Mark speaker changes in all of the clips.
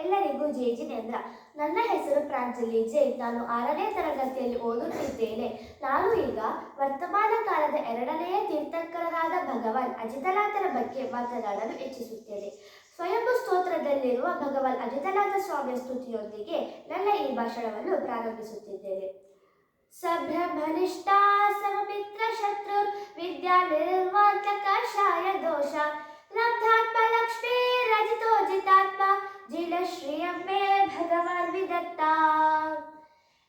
Speaker 1: ಎಲ್ಲರಿಗೂ ಜೆ ಜಿನೇಂದ್ರ ನನ್ನ ಹೆಸರು ಪ್ರಾಂಜಲಿ ಜೆ. ನಾನು ಆರನೇ ತರಗತಿಯಲ್ಲಿ ಓದುತ್ತಿದ್ದೇನೆ. ನಾನು ಈಗ ವರ್ತಮಾನ ಕಾಲದ ಎರಡನೆಯ ತೀರ್ಥಂಕರರಾದ ಭಗವಾನ್ ಅಜಿತನಾಥರ ಬಗ್ಗೆ ಮಾತನಾಡಲು ಇಚ್ಛಿಸುತ್ತೇನೆ. ಸ್ವಯಂಭು ಸ್ತೋತ್ರದಲ್ಲಿರುವ ಭಗವಾನ್ ಅಜಿತನಾಥ ಸ್ವಾಮಿಯ ಸ್ತುತಿಯೊಂದಿಗೆ ನನ್ನ ಈ ಭಾಷಣವನ್ನು ಪ್ರಾರಂಭಿಸುತ್ತಿದ್ದೇನೆ. ಸಭ್ರಮನಿಷ್ಠಾ ಸಮಮಿತ್ರ ಶತ್ರು ವಿದ್ಯಾ ನಿರ್ವಾಂತ ಕಷಾಯ ದೋಷ. ಲಕ್ಷ್ಮೀ ರಜಿತೋಜಿತಾತ್ಮ ಜಿಲ ಶ್ರೀಯಮ್ಮೆ ಭಗವಾನ್ ವಿದತ್ತ.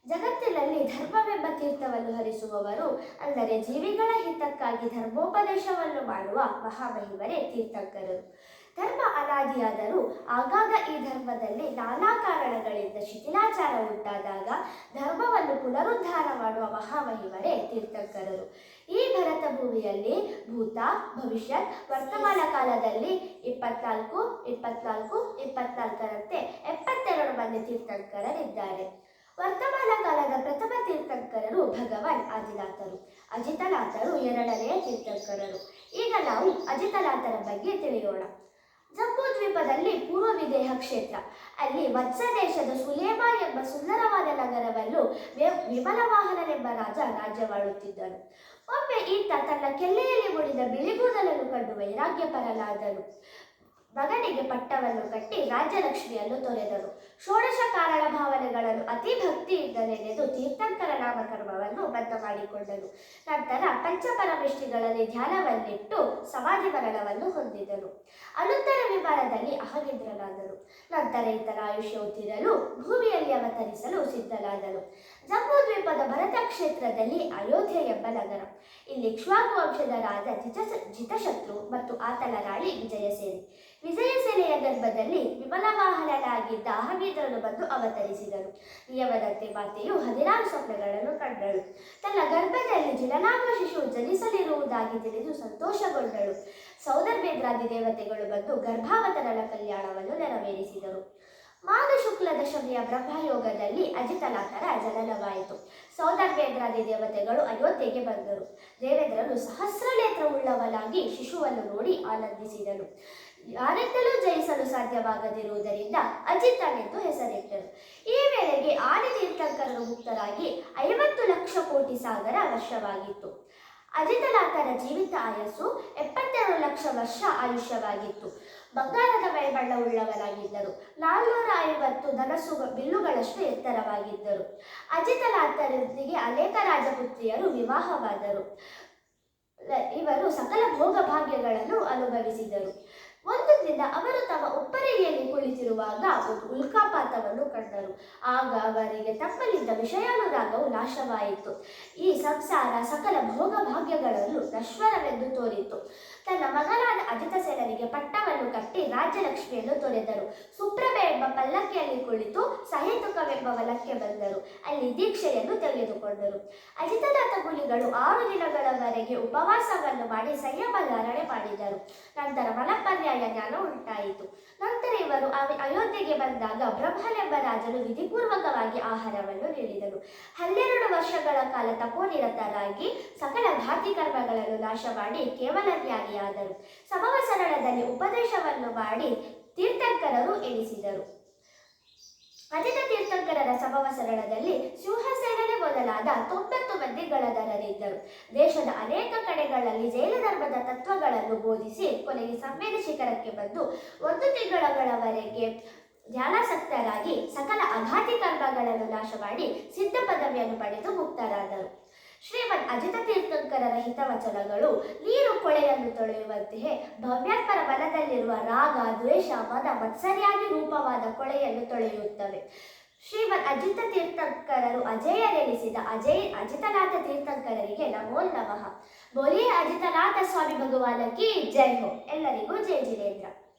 Speaker 1: ಜಗತ್ತಿನಲ್ಲಿ ಧರ್ಮವೆಂಬ ತೀರ್ಥವನ್ನು ಹರಿಸುವವರು, ಅಂದರೆ ಜೀವಿಗಳ ಹಿತಕ್ಕಾಗಿ ಧರ್ಮೋಪದೇಶವನ್ನು ಮಾಡುವ ಮಹಾಮಹಿಮರೇ ತೀರ್ಥಂಕರು. ಧರ್ಮ ಅನಾದಿಯಾದರೂ ಆಗಾಗ ಈ ಧರ್ಮದಲ್ಲಿ ನಾನಾ ಕಾರಣಗಳಿಂದ ಶಿಥಿಲಾಚಾರ ಉಂಟಾದಾಗ ಧರ್ಮವನ್ನು ಪುನರುದ್ಧಾರ ಮಾಡುವ ಮಹಾಮಹಿಮರೇ ತೀರ್ಥಂಕರರು. ಈ ಭರತ ಭೂಮಿಯಲ್ಲಿ ಭೂತ, ಭವಿಷ್ಯತ್, ವರ್ತಮಾನ ಕಾಲದಲ್ಲಿ ಇಪ್ಪತ್ನಾಲ್ಕು ಇಪ್ಪತ್ನಾಲ್ಕು, ಇಪ್ಪತ್ನಾಲ್ಕರಂತೆ ಎಪ್ಪತ್ತೆರಡು ಮಂದಿ ತೀರ್ಥಂಕರರಿದ್ದಾರೆ. ವರ್ತಮಾನ ಕಾಲದ ಪ್ರಥಮ ತೀರ್ಥಂಕರರು ಭಗವಾನ್ ಆದಿನಾಥರು. ಅಜಿತನಾಥರು ಎರಡನೆಯ ತೀರ್ಥಂಕರರು. ಈಗ ನಾವು ಅಜಿತನಾಥರ ಬಗ್ಗೆ ತಿಳಿಯೋಣ. ಜಂಬೂ ದ್ವೀಪದಲ್ಲಿ ವಿದೇಹ ಕ್ಷೇತ್ರ. ಅಲ್ಲಿ ವತ್ಸ ದೇಶದ ಸುಲೇಮ ಎಂಬ ಸುಂದರವಾದ ನಗರವನ್ನು ವಿಮಲ ವಾಹನನೆಂಬ ರಾಜ ರಾಜ್ಯವಾಳುತ್ತಿದ್ದನು ಒಮ್ಮೆ ಈತ ತನ್ನ ಕೆಲ್ಲೆಯಲ್ಲಿ ಮುಡಿದ ಬಿಳಿಗೂದಲನ್ನು ಕಂಡು ವೈರಾಗ್ಯಪರನಾದನು. ಮಗನಿಗೆ ಪಟ್ಟವನ್ನು ಕಟ್ಟಿ ರಾಜ್ಯಲಕ್ಷ್ಮಿಯನ್ನು ತೊರೆದರು ಷೋಡಶ ಕಾರಣ ಭಾವನೆಗಳನ್ನು ಅತಿ ಭಕ್ತಿಯಿಂದ ನೆನೆದು ತೀರ್ಥಂಕರ ನಾಮಕರ್ಮವನ್ನು ಬದ್ಧ ಮಾಡಿಕೊಂಡರು ನಂತರ ಪಂಚಪರಮಿಷ್ಠಿಗಳಲ್ಲಿ ಧ್ಯಾನವನ್ನಿಟ್ಟು ಸಮಾಧಿ ಮರಣವನ್ನು ಹೊಂದಿದರು ಅನುತ್ತರ ವಿಮಾನದಲ್ಲಿ ಅಹನಿದ್ರನಾದರು ನಂತರ ಇತರ ಆಯುಷ್ಯವು ತೀರಲು ಭೂಮಿಯಲ್ಲಿ ಅವತರಿಸಲು ಸಿದ್ಧನಾದನು ಜಂಬೂದ್ವೀಪದ ಭರತ ಕ್ಷೇತ್ರದಲ್ಲಿ ಅಯೋಧ್ಯೆ ಎಂಬ ನಗರ ಇಲ್ಲಿ ಕ್ಷ್ವಾಕು ವಂಶದ ರಾಜ ಜಿತ ಜಿತಶತ್ರು ಮತ್ತು ಆತನ ರಾಣಿ ವಿಜಯಸೇನೆ ವಿಜಯಸೇನೆಯ ಗರ್ಭದಲ್ಲಿ ವಿಮಲವಾಹನನಾಗಿದ್ದ ಅಹಮೀದ್ರನು ಬಂದು ಅವತರಿಸಿದನು. ನಿಯಮದಂತೆ ಮಾತೆಯು ಹದಿನಾರು ಸ್ವಪ್ನಗಳನ್ನು ಕಂಡಳು. ತನ್ನ ಗರ್ಭದಲ್ಲಿ ಜಿಲನಾಮ ಶಿಶು ಜನಿಸಲಿರುವುದಾಗಿ ತಿಳಿದು ಸಂತೋಷಗೊಂಡಳು. ಸೌದರ್ಭೇದ್ರಾದಿ ದೇವತೆಗಳು ಬಂದು ಗರ್ಭಾವತರನ ಕಲ್ಯಾಣವನ್ನು ನೆರವೇರಿಸಿದರು. ಮಾಘ ಶುಕ್ಲ ದಶಮಿಯ ಬ್ರಹ್ಮಯೋಗದಲ್ಲಿ ಅಜಿತಲಾಕರ ಜನನವಾಯಿತು. ಸೌದರ್ಭೇದ್ರಾದಿ ದೇವತೆಗಳು ಅಯೋಧ್ಯೆಗೆ ಬಂದರು. ದೇವೇಂದ್ರನು ಸಹಸ್ರನೇತ್ರವುಳ್ಳವನಾಗಿ ಶಿಶುವನ್ನು ನೋಡಿ ಆನಂದಿಸಿದನು. ಯಾರಿಂದಲೂ ಜಯಿಸಲು ಸಾಧ್ಯವಾಗದಿರುವುದರಿಂದ ಅಜಿತನೆಂದು ಹೆಸರಿಟ್ಟರು. ಈ ವೇಳೆಗೆ ಆದಿ ತೀರ್ಥಂಕರರು ಮುಕ್ತರಾಗಿ ಐವತ್ತು ಲಕ್ಷ ಕೋಟಿ ಸಾಗರ ವರ್ಷವಾಗಿತ್ತು. ಅಜಿತನಾಥರ ಜೀವಿತ ಆಯಸ್ಸು ಎಪ್ಪತ್ತೆರಡು ಲಕ್ಷ ವರ್ಷ ಆಯುಷ್ಯವಾಗಿತ್ತು. ಬಂಗಾರದ ಮೈಬಣ್ಣವುಳ್ಳವರಾಗಿದ್ದರು ನಾಲ್ನೂರ ಐವತ್ತು ಧನಸು ಬಿಲ್ಲುಗಳಷ್ಟು ಎತ್ತರವಾಗಿದ್ದರು. ಅಜಿತಲಾತರೊಂದಿಗೆ ಅನೇಕ ರಾಜಪುತ್ರಿಯರು ವಿವಾಹವಾದರು. ಇವರು ಸಕಲ ಭೋಗ ಭಾಗ್ಯಗಳನ್ನು ಅನುಭವಿಸಿದರು. ಒಂದು ದಿನ ಅವರು ತಮ್ಮ ಉಪ್ಪರಿಗೆಯಲ್ಲಿ ಕುಳಿತಿರುವಾಗ ಒಂದು ಉಲ್ಕಾಪಾತವನ್ನು ಕಂಡರು. ಆಗ ಅವರಿಗೆ ತಮ್ಮಲ್ಲಿದ್ದ ವಿಷಯಾನುರಾಗವು ನಾಶವಾಯಿತು. ಈ ಸಂಸಾರ ಸಕಲ ಭೋಗ ಭಾಗ್ಯಗಳನ್ನು ನಶ್ವರವೆಂದು ತೋರಿತು. ತನ್ನ ಮಗನಾದ ಅಜಿತ ಸೇನರಿಗೆ ಪಟ್ಟವನ್ನು ಕಟ್ಟಿ ರಾಜ್ಯಲಕ್ಷ್ಮಿಯನ್ನು ತೊರೆದರು. ಸುಪ್ರಭೆ ಎಂಬ ಪಲ್ಲಕ್ಕಿಯಲ್ಲಿ ಕುಳಿತು ಸಹೇತುಕವೆಂಬ ವಲಕ್ಕೆ ಬಂದರು. ಅಲ್ಲಿ ದೀಕ್ಷೆಯನ್ನು ತೆಗೆದುಕೊಂಡರು. ಅಜಿತನಾಥ ಮುನಿಗಳು ಆರು ದಿನಗಳವರೆಗೆ ಉಪವಾಸವನ್ನು ಮಾಡಿ ಸಂಯಮ ಧಾರಣೆ ಮಾಡಿದರು. ನಂತರ ಮನಪರ್ಯಾಯ ಜ್ಞಾನ ಉಂಟಾಯಿತು. ನಂತರ ಇವರು ಅಯೋಧ್ಯೆಗೆ ಬಂದಾಗ ಬ್ರಹ್ಮನೆಂಬ ರಾಜನು ವಿಧಿಪೂರ್ವಕವಾಗಿ ಆಹಾರವನ್ನು ನೀಡಿದರು ಹನ್ನೆರಡು ವರ್ಷಗಳ ಕಾಲ ತಪೋನಿರತರಾಗಿ ಸಕಲ ಘಾತಿ ಕರ್ಮಗಳನ್ನು ನಾಶ ಮಾಡಿ ಕೇವಲ ಸಮವ ಸರಳದಲ್ಲಿ ಉಪದೇಶವನ್ನು ಮಾಡಿ ತೀರ್ಥಂಕರರು ಎನಿಸಿದರು. ಅಜಿತ ತೀರ್ಥಂಕರರ ಸಮವಸರಣದಲ್ಲಿ ಸಿಂಹಸೇನನೆ ಮೊದಲಾದ ತೊಂಬತ್ತು ಮಂದಿ ಗಳದರರಿದ್ದರು ದೇಶದ ಅನೇಕ ಕಡೆಗಳಲ್ಲಿ ಜೈನ ಧರ್ಮದ ತತ್ವಗಳನ್ನು ಬೋಧಿಸಿ ಕೊನೆಗೆ ಸಂವೇದ ಶಿಖರಕ್ಕೆ ಬಂದು ಒಂದು ತಿಂಗಳಗಳವರೆಗೆ ಧ್ಯಾನಾಸಕ್ತರಾಗಿ ಸಕಲ ಅಘಾತಿ ಕರ್ಮಗಳನ್ನು ನಾಶ ಮಾಡಿ ಸಿದ್ಧ ಪದವಿಯನ್ನು ಪಡೆದು ಮುಕ್ತರಾದರು. ಶ್ರೀಮದ್ ಅಜಿತ ತೀರ್ಥಂಕರರ ಹಿತವಚನಗಳು ನೀರು ಕೊಳೆಯನ್ನು ತೊಳೆಯುವಂತೆಯೇ ಭವ್ಯಾತ್ಮರ ಮನದಲ್ಲಿರುವ ರಾಗ, ದ್ವೇಷ, ಮದ ಮತ್ಸರಿಯಾಗಿ ರೂಪವಾದ ಕೊಳೆಯನ್ನು ತೊಳೆಯುತ್ತವೆ. ಶ್ರೀಮದ್ ಅಜಿತ ತೀರ್ಥಂಕರರು ಅಜೇಯರೆನಿಸಿದ ಅಜಯ ಅಜಿತನಾಥ ತೀರ್ಥಂಕರರಿಗೆ ನಮೋ ನಮಃ. ಬೋಲಿಯೇ ಅಜಿತನಾಥ ಸ್ವಾಮಿ ಭಗವಾನ ಕಿ ಜೈ ಹೋ. ಎಲ್ಲರಿಗೂ ಜೈ ಜಿನೇಂದ್ರ.